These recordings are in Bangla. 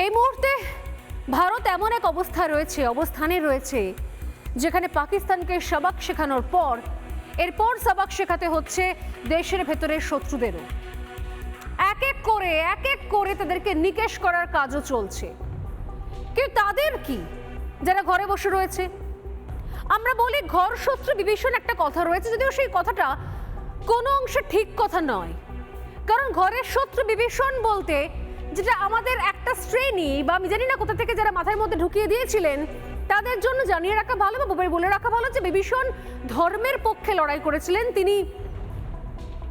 এই মুহূর্তে ভারত এমন এক অবস্থা রয়েছে, অবস্থানে রয়েছে, যেখানে পাকিস্তানকে সবাক শেখানোর পর, এরপর সবাক শেখাতে হচ্ছে দেশের ভেতরের শত্রুদেরও। এক এক করে, এক এক করে তাদেরকে নিকেশ করার কাজও চলছে। কিন্তু তাদের কি? যারা ঘরে বসে রয়েছে। আমরা বলি ঘর শত্রু বিভীষণ একটা কথা রয়েছে, যদিও সেই কথাটা কোনো অংশে ঠিক কথা নয়। কারণ ঘরের শত্রু বিভীষণ বলতে যেটা আমাদের একটা শ্রেণি, বা আমি জানি না কোথা থেকে যারা মাথার মধ্যে ঢুকিয়ে দিয়েছিলেন, তাদের জন্য জানিয়ে রাখা ভালো বা বলে- রাখা ভালো যে বিভীষণ ধর্মের পক্ষে লড়াই করেছিলেন। তিনি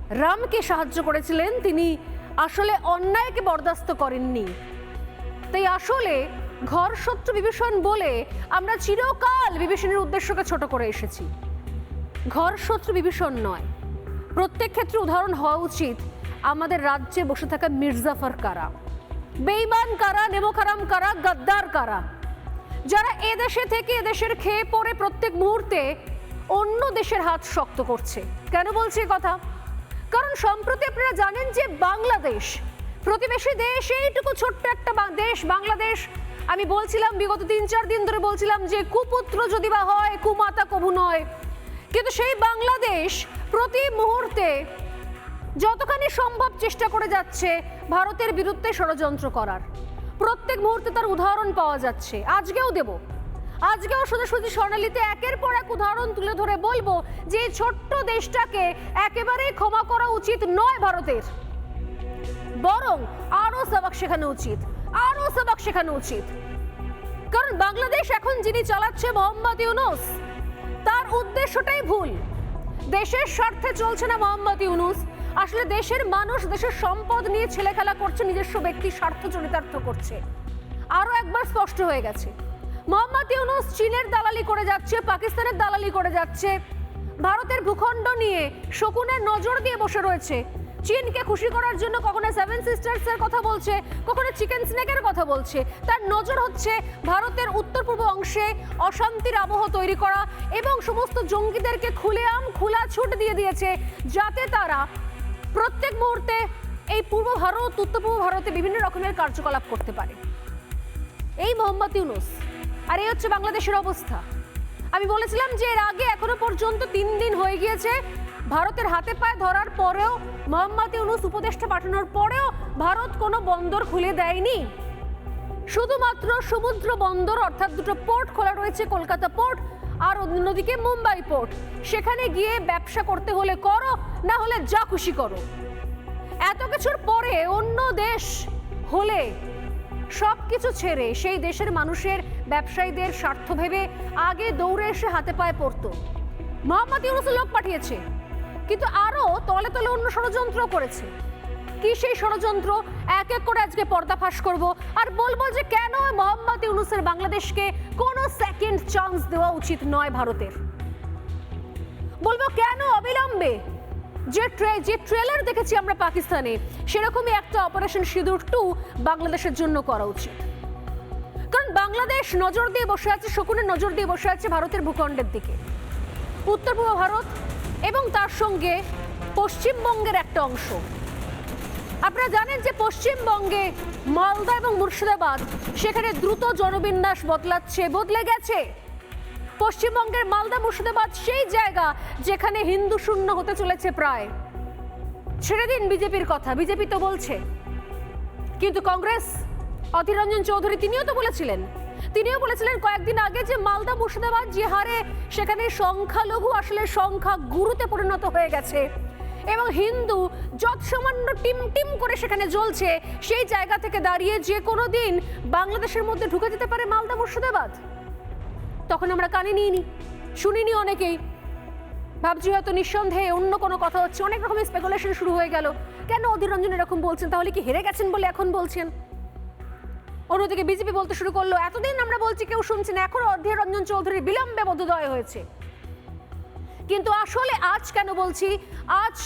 রামকে সাহায্য করেছিলেন, তিনি আসলে অন্যায়কে বরদাস্ত করেননি। তাই আসলে ঘর শত্রু বিভীষণ বলে আমরা চিরকাল বিভীষণের উদ্দেশ্যকে ছোট করে এসেছি। ঘর শত্রু বিভীষণ নয়। প্রত্যেক ক্ষেত্রে উদাহরণ হওয়া উচিত আমাদের রাজ্যে বসে থাকা মির্জাফর কারা বেইমান কারা, নেমোখারাম কারা, গদ্দার কারা? যারা এদেশে থেকে এদেশের খেয়ে পড়ে প্রত্যেক মুহূর্তে অন্য দেশের হাত শক্ত করছে। কেন বলছি কথা? কারণ সম্প্রতি আপনারা জানেন যে বাংলাদেশ, প্রতিবেশী দেশ, এইটুকু ছোট্ট একটা দেশ, বাংলাদেশ। আমি বলছিলাম, বিগত তিন চার দিন ধরে বলছিলাম যে কুপুত্র যদি বা হয়, কুমাতা কবু নয়। কিন্তু সেই বাংলাদেশ প্রতি মুহূর্তে যতখানি সম্ভব চেষ্টা করে যাচ্ছে, ভারতের বিরুদ্ধে ষড়যন্ত্র করার। প্রত্যেক মুহূর্তে তার উদাহরণ পাওয়া যাচ্ছে। আজকেও দেব। আজকেও সোজাসুজি স্বর্ণালীতে একের পর এক উদাহরণ তুলে ধরে বলব যে ছোট্ট দেশটাকে একেবারেই ক্ষমা করা উচিত নয় ভারতের। বরং আরও সবাক শেখানো উচিত। আরও সবাক শেখানো উচিত। কারণ বাংলাদেশ এখন যিনি চালাচ্ছে মোহাম্মদ ইউনুস, তার উদ্দেশ্যটাই ভুল। দেশের স্বার্থে চলছে না মোহাম্মদ ইউনুস আসলে দেশের মানুষ দেশের সম্পদ নিয়ে ছেলে খেলা করছে, নিজস্ব ব্যক্তি স্বার্থ চরিতার্থ করছে। আরও একবার স্পষ্ট হয়ে গেছে। মোহাম্মদ ইউনুস চীনের দালালি করে যাচ্ছে, পাকিস্তানের দালালি করে যাচ্ছে। ভারতের ভূখণ্ড নিয়ে শকুনের নজর দিয়ে বসে রয়েছে। চীনকে খুশি করার জন্য কখনো সেভেন সিস্টার্স এর কথা বলছে, কখনো চিকেন স্নেকের কথা বলছে। তার নজর হচ্ছে ভারতের উত্তর পূর্ব অংশে অশান্তির আবহ তৈরি করা এবং সমস্ত জঙ্গিদেরকে খুলেআম খোলা ছুট দিয়ে দিয়েছে, যাতে তারা প্রত্যেক মুহূর্তে এই পূর্ব ভারত, উত্তর পূর্ব ভারতে বিভিন্ন রকমের কার্যকলাপ করতে পারে। এই মোহাম্মদ ইউনুস, আর এই হচ্ছে বাংলাদেশের অবস্থা। আমি বলেছিলাম যে এর আগে এখনও পর্যন্ত তিন দিন হয়ে গিয়েছে ভারতের হাতে পায়ে ধরার পরেও মোহাম্মদ ইউনুস উপদেষ্টা পাঠানোর পরেও ভারত কোনো বন্দর খুলে দেয়নি। শুধুমাত্র সমুদ্র বন্দর, অর্থাৎ দুটো পোর্ট খোলা রয়েছে, কলকাতা পোর্ট আর অন্যদিকে মুম্বাই পোর্ট। সেখানে গিয়ে ব্যবসা করতে হলে করো, না হলে যা খুশি করো। এত কিছুর পরে অন্য দেশ হলে সব কিছু ছেড়ে সেই দেশের মানুষের ব্যবসায়ীদের স্বার্থ ভেবে আগে দৌড়ে এসে হাতে পায়ে পড়তো। মোহাম্মদ ইউনুস লোক পাঠিয়েছে, কিন্তু আরও তলে তলে অন্য ষড়যন্ত্র করেছে। কি সেই ষড়যন্ত্র? এক এক করে আজকে পর্দাফাশ করব। আর বলব যে কেন মোহাম্মদ ইউনুসের বাংলাদেশকে কোনো সেকেন্ড চান্স দেওয়া উচিত নয় ভারতের? বলব কেন অবিলম্বে? যে ট্রে যে ট্রেলার দেখেছি আমরা পাকিস্তানে, সেরকমই একটা অপারেশন সিঁদুর টু বাংলাদেশের জন্য করা উচিত। কারণ বাংলাদেশ নজর দিয়ে বসে আছে, শকুনের নজর দিয়ে বসে আছে ভারতের ভূখণ্ডের দিকে। উত্তর পূর্ব ভারত এবং তার সঙ্গে পশ্চিমবঙ্গের একটা অংশ। আপনারা জানেন যে পশ্চিমবঙ্গে মালদা এবং মুর্শিদাবাদ, সেখানে দ্রুত জনবিন্যাস বদলাচ্ছে, বদলে গেছে। পশ্চিমবঙ্গের মালদা, মুর্শিদাবাদ সেই জায়গা যেখানে হিন্দু শূন্য হতে চলেছে প্রায়। ছেড়ে দিন বিজেপির কথা, বিজেপি তো বলছে। কিন্তু কংগ্রেস অধীর রঞ্জন চৌধুরী, তিনিও তো বলেছিলেন। তিনিও বলেছিলেন কয়েকদিন আগে যে মালদা, মুর্শিদাবাদ যে হারে সেখানে সংখ্যালঘু আসলে সংখ্যা গুরুতে পরিণত হয়ে গেছে। এবং হিন্দু যত সামান্য টিম টিম করে সেখানে জ্বলছে, সেই জায়গা থেকে দাঁড়িয়ে যে কোনো দিন বাংলাদেশের মধ্যে ঢুকে যেতে পারে মালদা মুর্শিদাবাদ। তখন আমরা কানে নিইনি, শুনিনি অনেকেই। ভাবছি হয়তো নিঃসন্দেহে অন্য কোনো কথা হচ্ছে, অনেক রকমের স্পেকুলেশন শুরু হয়ে গেল। কেন অধীর রঞ্জন এরকম বলছেন? তাহলে কি হেরে গেছেন বলে এখন বলছেন? অন্যদিকে বিজেপি বলতে শুরু করল, এতদিন আমরা বলছি কেউ শুনছি না, এখন অধীর রঞ্জন চৌধুরী বিলম্বে বোধোদয় হয়েছে। কিন্তু আসলে আজ কেন বলছি? আজ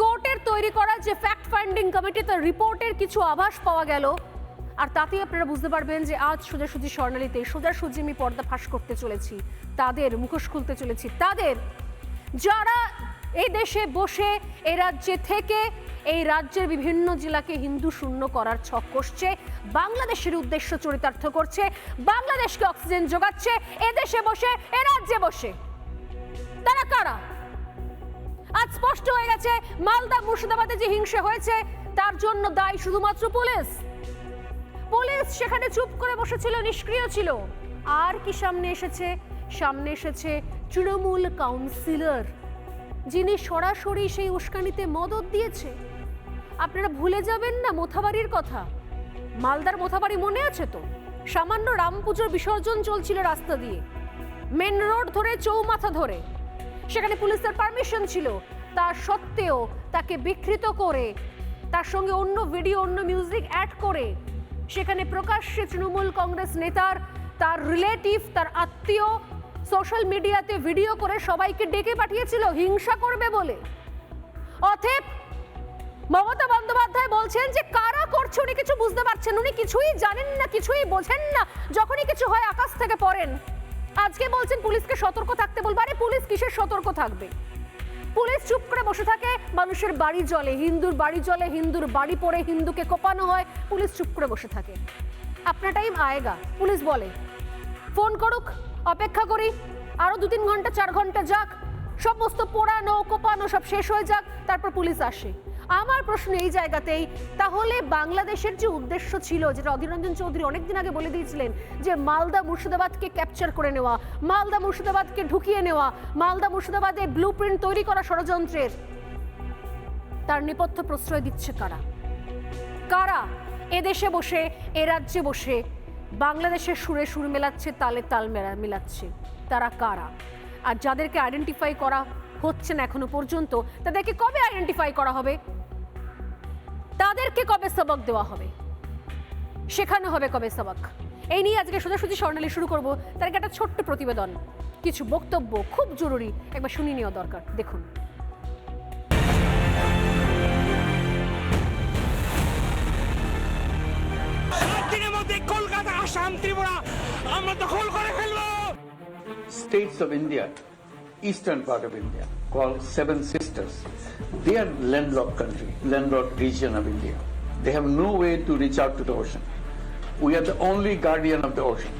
কোর্টের তৈরি করা যে ফ্যাক্ট ফাইন্ডিং কমিটি তার রিপোর্টের কিছু আভাস পাওয়া গেল। আর তাতেই আপনারা বুঝতে পারবেন যে আজ সোজাসুজি স্বর্ণালীতে, সোজাসুজি আমি পর্দা ফাঁস করতে চলেছি। তাদের মুখোশ খুলতে চলেছি। তাদের যারা এই দেশে বসে এ রাজ্যে থেকে, এই রাজ্যের বিভিন্ন জেলাকে হিন্দু শূন্য করার ছক কষছে, বাংলাদেশের উদ্দেশ্য চরিতার্থ করছে, বাংলাদেশকে অক্সিজেন যোগাচ্ছে এদেশে বসে, এ রাজ্যে বসে। তারা কারা আজ স্পষ্ট হয়ে গেছে, মালদা মুর্শিদাবাদে যে হিংসা হয়েছে, তার জন্য দায়ী শুধুমাত্র পুলিশ। পুলিশ সেখানে চুপ করে বসেছিল, নিষ্ক্রিয় ছিল। আর কি সামনে এসেছে? সামনে এসেছে তৃণমূল কাউন্সিলর, যিনি সরাসরি সেই উস্কানিতে মদত দিয়েছে। আপনারা ভুলে যাবেন না মোথাবাড়ির কথা। মালদার মোথাবাড়ি মনে আছে তো? সামান্য রাম পুজোর বিসর্জন চলছিল রাস্তা দিয়ে। মেন রোড ধরে, চৌমাথা ধরে। সেখানে পুলিশের পারমিশন ছিল। তার সত্ত্বেও তাকে বিকৃত করে, তার সঙ্গে অন্য ভিডিও অন্য মিউজিক অ্যাড করে, সেখানে প্রকাশ্যে তৃণমূল কংগ্রেস নেতার, তার রিলেটিভ তার আত্মীয় সোশ্যাল মিডিয়াতে ভিডিও করে সবাইকে ডেকে পাঠিয়েছিল, হিংসা করবে বলে। অথেব মমতা বন্দ্যোপাধ্যায় বলছেন যে, কারা করছে? উনি কিছু বুঝতে পারছেন উনি কিছুই জানেন না, কিছুই বোঝেন না। যখনই কিছু হয় আকাশ থেকে পড়েন। আজকে বলছেন পুলিশকে সতর্ক থাকতে বলব। আরে পুলিশ কিসের সতর্ক থাকবে? পুলিশ চুপ করে বসে থাকে, মানুষের বাড়ি জলে, হিন্দুর বাড়ি জলে, হিন্দুর বাড়ি পড়ে হিন্দুকে কোপানো হয়, পুলিশ চুপ করে বসে থাকে। আপনার টাইম আয়েগা, পুলিশ বলে। ফোন করুক, অপেক্ষা করি, আরও দু তিন ঘণ্টা, চার ঘণ্টা যাক, সমস্ত পোড়ানো কোপানো সব শেষ হয়ে যাক, তারপর পুলিশ আসে। আমার প্রশ্ন এই জায়গাতেই, তাহলে বাংলাদেশের যে উদ্দেশ্য ছিল, যেটা অধীর রঞ্জন চৌধুরী অনেকদিন আগে বলে দিয়েছিলেন, যে মালদা মুর্শিদাবাদকে ক্যাপচার করে নেওয়া, মালদা মুর্শিদাবাদকে ঢুকিয়ে নেওয়া, মালদা মুর্শিদাবাদে ব্লু তৈরি করা ষড়যন্ত্রের, তার নেপথ্য প্রশ্রয় দিচ্ছে কারা? কারা? এদেশে বসে, এ রাজ্যে বসে, বাংলাদেশের সুরে সুর মেলাচ্ছে, তালে তাল মেলা মেলাচ্ছে, তারা কারা? আর যাদেরকে আইডেন্টিফাই করা হচ্ছে না এখনও পর্যন্ত, তাদেরকে কবে আইডেন্টিফাই করা হবে? তাদেরকে কবে সবক দেওয়া হবে? শেখানো হবে কবে সবক? এই নিয়ে আজকে সোজাসুজি স্বর্ণালী শুরু করব। তার একটা ছোট্ট প্রতিবেদন। কিছু বক্তব্য খুব জরুরি একবার শুনিয়ে নেওয়া দরকার। দেখুন। কলকাতা আসাম ত্রিপুরা আমরা দখল করে ফেলব। States of India, eastern part of India, called Seven Sisters. They are landlocked country, landlocked region of India. They have no way to reach out to the ocean. We are the only guardian of the ocean.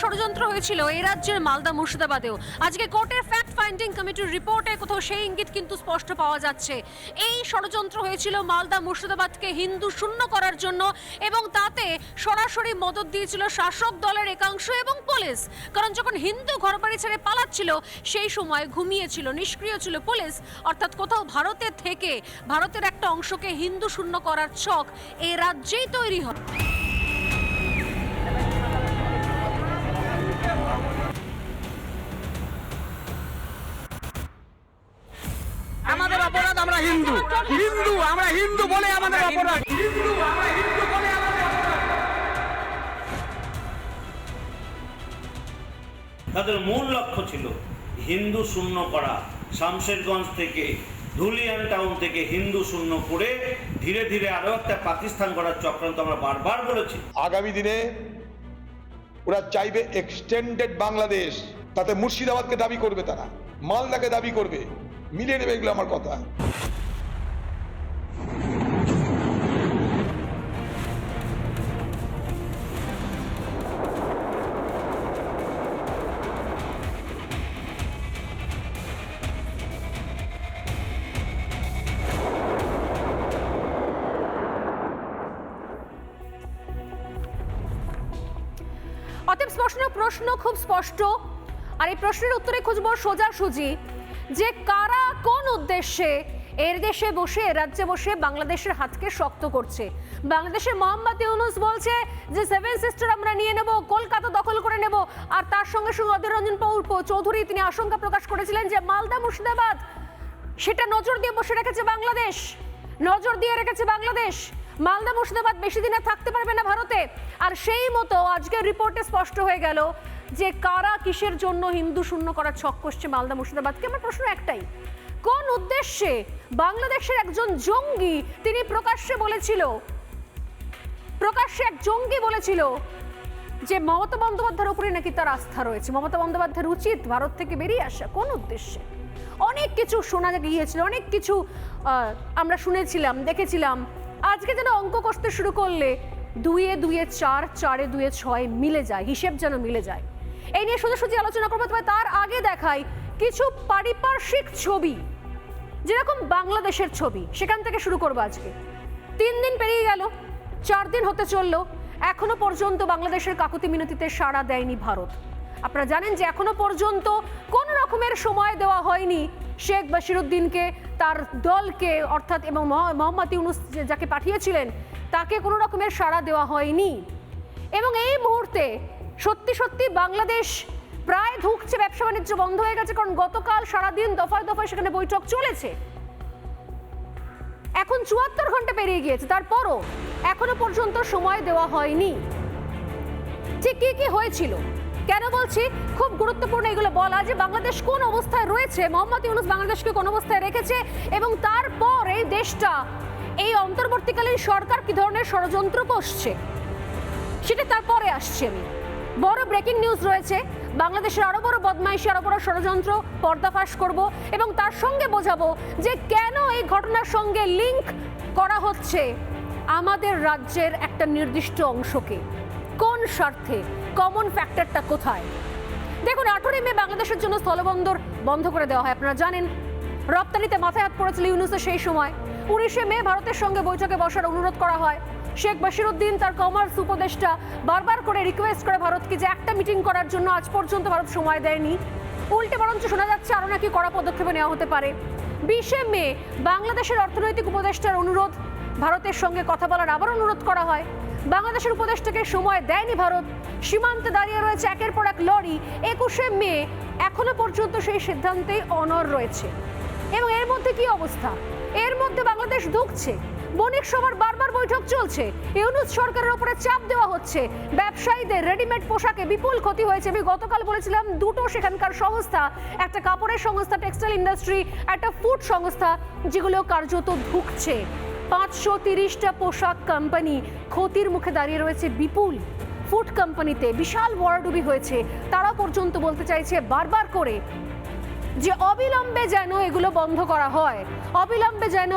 ষড়যন্ত্র হয়েছিল এই রাজ্যের মালদা মুর্শিদাবাদেও। আজকে কোর্টের ফ্যাক্ট ফাইন্ডিং কমিটির রিপোর্টে কোথাও সেই ইঙ্গিত কিন্তু স্পষ্ট পাওয়া যাচ্ছে। এই ষড়যন্ত্র হয়েছিল মালদা মুর্শিদাবাদকে হিন্দু শূন্য করার জন্য এবং তাতে সরাসরি মদত দিয়েছিল শাসক দলের একাংশ এবং পুলিশ। কারণ যখন হিন্দু ঘরবাড়ি ছেড়ে পালাচ্ছিল, সেই সময় ঘুমিয়েছিল, নিষ্ক্রিয় ছিল পুলিশ। অর্থাৎ কোথাও ভারতের থেকে, ভারতের একটা অংশকে হিন্দু শূন্য করার ছক এই রাজ্যেই তৈরি হয়। আমাদের অপরাধ আমরা হিন্দু। হিন্দু আমরা হিন্দু বলে আমাদের অপরাধ। হিন্দু। আমরা হিন্দু বলে আমাদের তাদের মূল লক্ষ্য ছিল হিন্দু শূন্য করা। শামশেরগঞ্জ থেকে ধুলিয়ান টাউন থেকে হিন্দু শূন্য করে ধীরে ধীরে আরও একটা পাকিস্তান করার চক্রান্ত আমরা বারবার বলেছি। আগামী দিনে ওরা চাইবে এক্সটেন্ডেড বাংলাদেশ। তাতে মুর্শিদাবাদকে দাবি করবে তারা মালদাকে দাবি করবে। মিলিয়ে নেবে এগুলো আমার কথা। প্রশ্ন খুব স্পষ্ট। আর এই প্রশ্নের উত্তরে খুঁজবো সোজাসুজি যে কারা কোন উদ্দেশ্যে এর দেশে বসে রাজ্যে বসে বাংলাদেশের হাতকে শক্ত করছে? বাংলাদেশের মোহাম্মদ ইউনুস বলছে যে সেভেন সিস্টার আমরা নিয়ে নেব, কলকাতা দখল করে নেব। আর তার সঙ্গে সঙ্গে অধীর রঞ্জন চৌধুরী তিনি আশঙ্কা প্রকাশ করেছিলেন যে, মালদা মুর্শিদাবাদ, সেটা নজর দিয়ে বসে রেখেছে বাংলাদেশ, নজর দিয়ে রেখেছে বাংলাদেশ। মালদা, মুর্শিদাবাদ বেশি দিনে থাকতে পারবে না ভারতে। আর সেই মতো আজকের রিপোর্টে স্পষ্ট হয়ে গেল যে, কারা কিসের জন্য হিন্দু শূন্য করার ছক কষছে মালদা, মুর্শিদাবাদকে? আমার প্রশ্ন একটাই কোন উদ্দেশ্যে বাংলাদেশের একজন জঙ্গি তিনি প্রকাশ্যে বলেছিল, প্রকাশ্যে এক জঙ্গি বলেছিল যে মমতা বন্দ্যোপাধ্যায়ের উপরে নাকি তার আস্থা রয়েছে। মমতা বন্দ্যোপাধ্যায়ের উচিত ভারত থেকে বেরিয়ে আসা কোন উদ্দেশ্যে? অনেক কিছু শোনা গিয়েছিল, অনেক কিছু আমরা শুনেছিলাম, দেখেছিলাম। আজকে যেন অঙ্ক কষতে শুরু করলে দুইয়ে দুইয়ে চার, চারে দুইয়ে ছয় মিলে যায়, হিসেব যেন মিলে যায়। এই নিয়ে সোজাসুজি আলোচনা করব, তবে তার আগে দেখাই কিছু পারিপার্শ্বিক ছবি, যেরকম বাংলাদেশের ছবি, সেখান থেকে শুরু করব আজকে। তিন দিন পেরিয়ে গেল, চার দিন হতে চলল, এখনও পর্যন্ত বাংলাদেশের কাকুতি মিনতিতে সাড়া দেয়নি ভারত। আপনারা জানেন যে এখনও পর্যন্ত কোনো রকমের সময় দেওয়া হয়নি শেখ বাশিরুদ্দিনকে, তার দলকে, অর্থাৎ এবং মহ- মোহাম্মদ ইউনুস যাকে পাঠিয়েছিলেন, তাকে কোনো রকমের সাড়া দেওয়া হয়নি। এবং এই মুহূর্তে সত্যি সত্যি বাংলাদেশ প্রায় ধুকছে, ব্যবসা বাণিজ্য বন্ধ হয়ে গেছে, কারণ গতকাল সারাদিন দফায় দফায় সেখানে বৈঠক চলেছে। এখন চুয়াত্তর ঘণ্টা পেরিয়ে গিয়েছে, তারপরও এখনও পর্যন্ত সময় দেওয়া হয়নি। ঠিক কি কি হয়েছিল? কেন বলছি? খুব গুরুত্বপূর্ণ এগুলো বলা যে বাংলাদেশ কোন অবস্থায় রয়েছে? মোহাম্মদ ইউনুস বাংলাদেশকে কোন অবস্থায় রেখেছে? এবং তারপর এই দেশটা, এই অন্তর্বর্তীকালীন সরকার কি ধরনের ষড়যন্ত্র করছে? সেটা তারপরে আসছি আমি। বড় ব্রেকিং নিউজ রয়েছে। বাংলাদেশের আরও বড় বদমাইশি, আরও বড় ষড়যন্ত্র পর্দাফাশ করব এবং তার সঙ্গে বোঝাবো যে কেন এই ঘটনার সঙ্গে লিংক করা হচ্ছে। আমাদের রাজ্যের একটা নির্দিষ্ট অংশকে। কোন স্বার্থে? কমন ফ্যাক্টরটা কোথায়? দেখুন, আঠেরোই মে বাংলাদেশের জন্য স্থলবন্দর বন্ধ করে দেওয়া হয়। আপনারা জানেন, রপ্তানিতে মাথায় হাত পড়েছিল ইউনুসের সেই সময়। উনিশে মে ভারতের সঙ্গে বৈঠকে বসার অনুরোধ করা হয়। শেখ বাশিরুদ্দিন, তার কমার্স উপদেষ্টা বারবার করে রিকোয়েস্ট করে ভারতকে যে একটা মিটিং করার জন্য আজ পর্যন্ত ভারত সময় দেয়নি। উল্টে বরঞ্চ শোনা যাচ্ছে আরও নাকি কড়া পদক্ষেপ নেওয়া হতে পারে। বিশে মে, বাংলাদেশের অর্থনৈতিক উপদেষ্টার অনুরোধ। ভারতের সঙ্গে কথা বলার আবার অনুরোধ করা হয়। বাংলাদেশের উপদেষ্টাকে সময় দেয়নি ভারত। সীমান্তে দাঁড়িয়ে রয়েছে একের পর এক লরি। একুশে মে, এখনও পর্যন্ত সেই সিদ্ধান্তেই অনর রয়েছে। এবং এর মধ্যে কি অবস্থা? এর মধ্যে বাংলাদেশ ধুকছে। বণিক সভার বারবার বৈঠক চলছে। ইউনুস সরকারের উপরে চাপ দেওয়া হচ্ছে। ব্যবসায়ীদের রেডিমেড পোশাকে বিপুল ক্ষতি হয়েছে। আমি গতকাল বলেছিলাম দুটো সেখানকার সংস্থা, একটা কাপড়ের সংস্থা, টেক্সটাইল ইন্ডাস্ট্রি, একটা ফুড সংস্থা, যেগুলো কার্যত ধুকছে। পাঁচশো তিরিশটা পোশাক কোম্পানি ক্ষতির মুখে দাঁড়িয়ে রয়েছে বিপুল ফুড কোম্পানিতে। বিশাল ওয়ার্ডুবি হয়েছে। তারা পর্যন্ত বলতে চাইছে বারবার করে যে অবিলম্বে যেন এগুলো বন্ধ করা হয়। অবিলম্বে যেন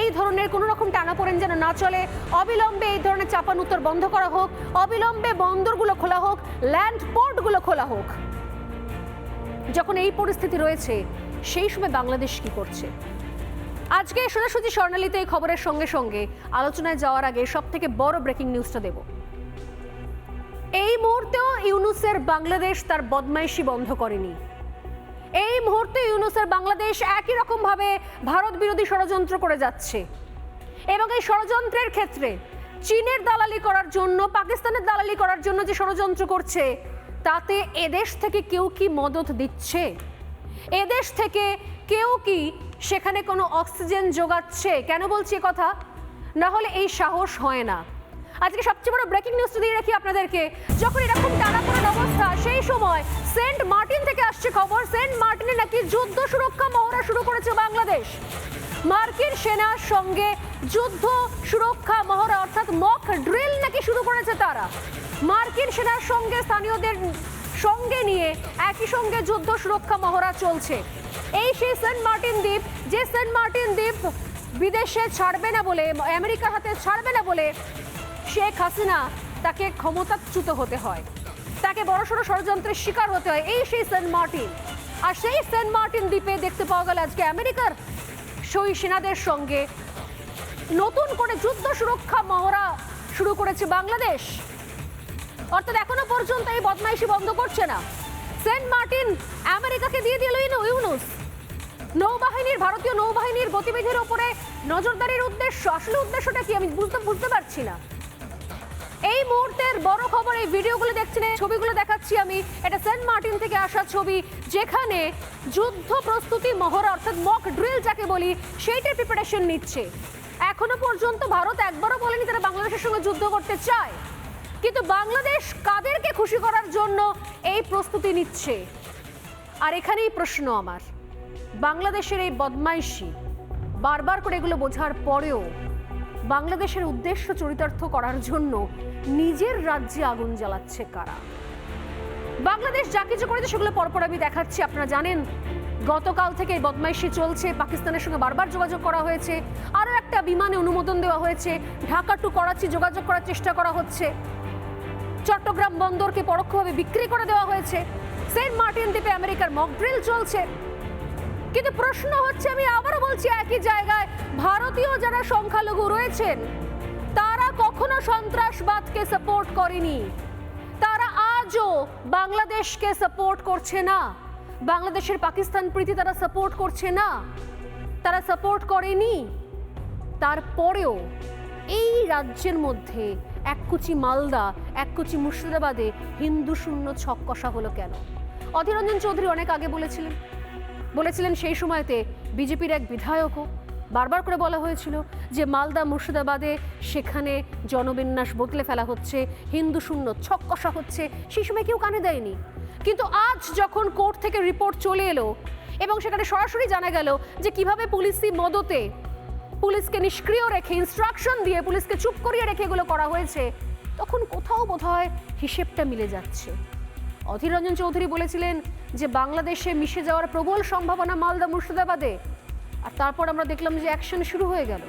এই ধরনের কোনো রকম টানাপোড়েন যেন না চলে। অবিলম্বে এই ধরনের চাপান উত্তর বন্ধ করা হোক। অবিলম্বে বন্দরগুলো খোলা হোক, ল্যান্ড পোর্টগুলো খোলা হোক। যখন এই পরিস্থিতি রয়েছে, সেই সময় বাংলাদেশ কি করছে? আজকে সোজাসুজি স্বর্ণালীতে এই খবরের সঙ্গে সঙ্গে আলোচনায় যাওয়ার আগে সব থেকে বড় ব্রেকিং নিউজটা দেব। এই মুহূর্তেও ইউনুসের বাংলাদেশ তার বদমাইশি বন্ধ করেনি। এই মুহূর্তে ইউনুসের বাংলাদেশ একই রকম ভাবে ভারত বিরোধী ষড়যন্ত্র করে যাচ্ছে। এবং এই ষড়যন্ত্রের ক্ষেত্রে চীনের দালালি করার জন্য, পাকিস্তানের দালালি করার জন্য যে ষড়যন্ত্র করছে, তাতে এদেশ থেকে কেউ কি মদত দিচ্ছে? এদেশ থেকে কেউ কি সেখানে কোনো অক্সিজেন যোগাচ্ছে? কেন বলছি কথা? না হলে এই সাহস হয় না। আজকে সবচেয়ে বড় ব্রেকিং নিউজটা দিয়ে রাখি আপনাদেরকে। যখন এরকম টানাপোড়েন অবস্থা, সেই সময় সেন্ট মার্টিন থেকে আসছে খবর। সেন্ট মার্টিনে নাকি যুদ্ধ সুরক্ষা মহড়া শুরু করেছে বাংলাদেশ। মার্কিন সেনার সঙ্গে যুদ্ধ সুরক্ষা মহড়া, অর্থাৎ মক ড্রিল নাকি শুরু করেছে তারা। মার্কিন সেনার সঙ্গে স্থানীয়দের সঙ্গে নিয়ে একই সঙ্গে যুদ্ধ সুরক্ষা মহড়া চলছে। এই সেই সেন্ট মার্টিন দ্বীপ, যে সেন্ট মার্টিন দ্বীপ বিদেশে ছাড়বে না বলে, আমেরিকার হাতে ছাড়বে না বলে শেখ হাসিনা তাকে ক্ষমতাচ্যুত হতে হয়। তাকে বড়সড় ষড়যন্ত্রের শিকার হতে হয়। এই সেই সেন্ট মার্টিন। আর সেই সেন্ট মার্টিন দ্বীপে দেখতে পাওয়া গেল আজকে আমেরিকার সই সেনাদের সঙ্গে। নতুন করে যুদ্ধ সুরক্ষা মহড়া শুরু করেছে বাংলাদেশ। অর্থাৎ এখনও পর্যন্ত এই বদমাইশি বন্ধ করছে না। সেন্ট মার্টিন আমেরিকাকে দিয়ে দিল ইউনুস। নৌবাহিনীর, ভারতীয় নৌবাহিনীর গতিবিধির ওপরে নজরদারির উদ্দেশ্য, আসলে উদ্দেশ্যটা কি আমি বুঝতে বুঝতে পারছি না। এই মুহূর্তের বড় খবর, এই ভিডিওগুলো দেখছেন ছবিগুলো দেখাচ্ছি আমি। এটা সেন্ট মার্টিন থেকে আসা ছবি, যেখানে যুদ্ধ প্রস্তুতি মহড়া, অর্থাৎ মক ড্রিল যাকে বলি, সেইটার প্রিপারেশন নিচ্ছে। এখনও পর্যন্ত ভারত একবারও বলেনি তারা বাংলাদেশের সঙ্গে যুদ্ধ করতে চায়। কিন্তু বাংলাদেশ কাদেরকে খুশি করার জন্য এই প্রস্তুতি নিচ্ছে? আর এখানেই প্রশ্ন আমার। বাংলাদেশের এই বদমাইশি, বারবার করে এগুলো বোঝার পরেও বাংলাদেশের উদ্দেশ্য চরিতার্থ করার জন্য নিজের রাজ্যে আগুন জ্বালাচ্ছে কারা? বাংলাদেশ যা কিছু করেছে সেগুলো পরপর আমি দেখাচ্ছি। আপনারা জানেন, গতকাল থেকে বদমাইশি চলছে। পাকিস্তানের সঙ্গে বারবার যোগাযোগ করা হয়েছে। আরও একটা বিমানে অনুমোদন দেওয়া হয়েছে। ঢাকা টু করাচি যোগাযোগ করার চেষ্টা করা হচ্ছে। চট্টগ্রাম বন্দরকে পরোক্ষভাবে বিক্রি করে দেওয়া হয়েছে। সেন্ট মার্টিন দ্বীপে আমেরিকার মকড্রিল চলছে। কিন্তু প্রশ্ন হচ্ছে, আমি আবারও বলছি, একই জায়গায় ভারতীয় যারা সংখ্যালঘু রয়েছেন কখনো সন্ত্রাসবাদকে সাপোর্ট করেনি। তারা আজও বাংলাদেশকে সাপোর্ট করছে না। বাংলাদেশের পাকিস্তান প্রীতি তারা সাপোর্ট করছে না। তারা সাপোর্ট করেনি। তারপরেও এই রাজ্যের মধ্যে এক কুচি মালদা, এক কুচি মুর্শিদাবাদে হিন্দু শূন্য ছক কষা হলো কেন? অধীররঞ্জন চৌধুরী অনেক আগে বলেছিলেন। বলেছিলেন সেই সময়তে বিজেপির এক বিধায়কও বারবার করে বলা হয়েছিল যে মালদা মুর্শিদাবাদে সেখানে জনবিন্যাস বদলে ফেলা হচ্ছে, হিন্দু শূন্য ছক কষা হচ্ছে, সেই সময় কেউ কানে দেয়নি। কিন্তু আজ যখন কোর্ট থেকে রিপোর্ট চলে এলো এবং সেখানে সরাসরি জানা গেল যে কীভাবে পুলিশি মদতে পুলিশকে নিষ্ক্রিয় রেখে ইনস্ট্রাকশন দিয়ে পুলিশকে চুপ করিয়ে রেখে এগুলো করা হয়েছে, তখন কোথাও বোধহয় হিসেবটা মিলে যাচ্ছে। অধীর রঞ্জন চৌধুরী বলেছিলেন যে বাংলাদেশে মিশে যাওয়ার প্রবল সম্ভাবনা মালদা মুর্শিদাবাদে। আর তারপর আমরা দেখলাম যে অ্যাকশন শুরু হয়ে গেল।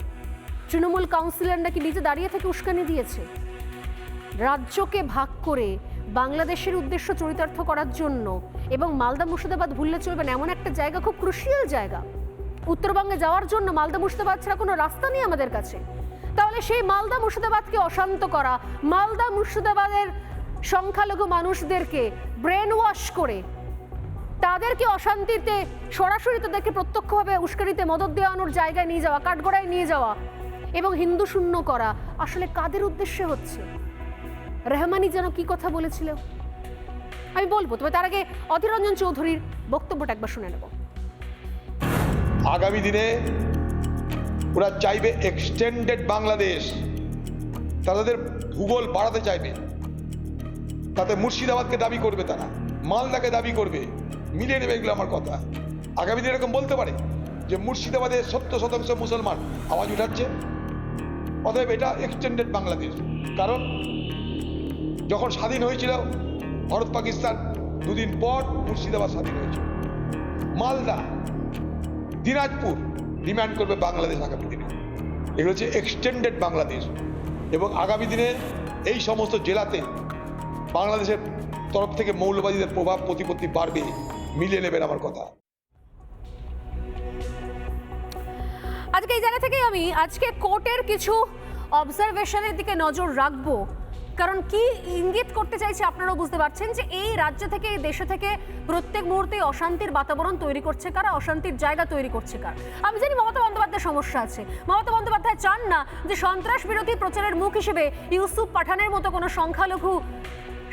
তৃণমূল কাউন্সিলর নাকি নিজে দাঁড়িয়ে থেকে উস্কানি দিয়েছে। রাজ্যকে ভাগ করে বাংলাদেশের উদ্দেশ্য চরিতার্থ করার জন্য এবং মালদা মুর্শিদাবাদ ভুললে চলবে না, এমন একটা জায়গা, খুব ক্রুশিয়াল জায়গা। উত্তরবঙ্গে যাওয়ার জন্য মালদা মুর্শিদাবাদ ছাড়া কোনো রাস্তা নেই আমাদের কাছে। তাহলে সেই মালদা মুর্শিদাবাদকে অশান্ত করা, মালদা মুর্শিদাবাদের সংখ্যালঘু মানুষদেরকে ব্রেন ওয়াশ করে তাদেরকে অশান্তিতে, সরাসরি তাদেরকে প্রত্যক্ষভাবে উস্কানিতে মদত দেওয়ানোর জায়গায় নিয়ে যাওয়া, কাঠগড়ায় নিয়ে যাওয়া এবং হিন্দু শূন্য করা, আসলে কাদের উদ্দেশ্যে হচ্ছে? রেহমানি যেন কি কথা বলেছিল? আমি বলব, তবে তার আগে অধীররঞ্জন চৌধুরীর বক্তব্যটা একবার শুনে নেব। আগামী দিনে ওরা চাইবে এক্সটেন্ডেড বাংলাদেশ। তাদের ভূগোল বাড়াতে চাইবে। তাতে মুর্শিদাবাদকে দাবি করবে তারা, মালদাকে দাবি করবে। মিলিয়ে নেবে এগুলো আমার কথা। আগামী দিনে এরকম বলতে পারে যে মুর্শিদাবাদে সত্তর শতাংশ মুসলমান আওয়াজ উঠাচ্ছে। অতএব এটা এক্সটেন্ডেড বাংলাদেশ। কারণ যখন স্বাধীন হয়েছিল, ভারত পাকিস্তান দুদিন পর মুর্শিদাবাদ স্বাধীন হয়েছিল মালদা, দিনাজপুর ডিমান্ড করবে বাংলাদেশ আগামী দিনে। এগুলো হচ্ছে এক্সটেন্ডেড বাংলাদেশ। এবং আগামী দিনে এই সমস্ত জেলাতে বাংলাদেশের তরফ থেকে মৌলবাদীদের প্রভাব প্রতিপত্তি বাড়বে। মিলিয়ে নেবেন আমার কথা। আজকে এই জায়গা থেকে আমি আজকে কোর্টের কিছু অবজারভেশনের দিকে নজর রাখব। কারণ কি ইঙ্গিত করতে চাইছে আপনারাও বুঝতে পারছেন যে এই রাজ্য থেকে, এই দেশে থেকে প্রত্যেক মুহূর্তে অশান্তির বাতাবরণ তৈরি করছে কারা, অশান্তির জায়গা তৈরি করছে কার? আমি জানি মমতা বন্দ্যোপাধ্যায়ের সমস্যা আছে। মমতা বন্দ্যোপাধ্যায় চান না যে সন্ত্রাস বিরোধী প্রচারের মুখ হিসেবে ইউসুফ পাঠানের মতো কোনো সংখ্যালঘু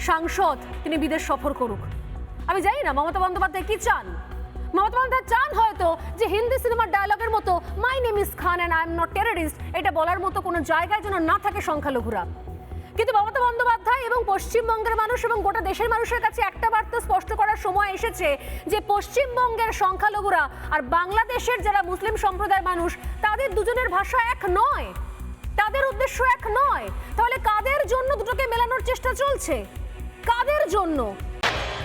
সাংসদ তিনি বিদেশ সফর করুক। আমি জানি না, মমতা বন্দ্যোপাধ্যায় কি চান? মমতা বন্দ্যোপাধ্যায় চান হয়তো যে হিন্দি সিনেমার ডায়লগের মতো my name is Khan and I am not terrorist এটা বলার মতো কোনো জায়গায় যেন না থাকে সংখ্যালঘুরা। কিন্তু মমতা বন্দ্যোপাধ্যায় এবং পশ্চিমবঙ্গের মানুষ এবং গোটা দেশের মানুষের কাছে একটা বার্তা স্পষ্ট করার সময় এসেছে যে পশ্চিমবঙ্গের সংখ্যালঘুরা আর বাংলাদেশের যারা মুসলিম সম্প্রদায়ের মানুষ, তাদের দুজনের ভাষা এক নয়। তাদের উদ্দেশ্য এক নয়। তাহলে কাদের জন্য দুটোকে মেলানোর চেষ্টা চলছে? কাদের জন্য?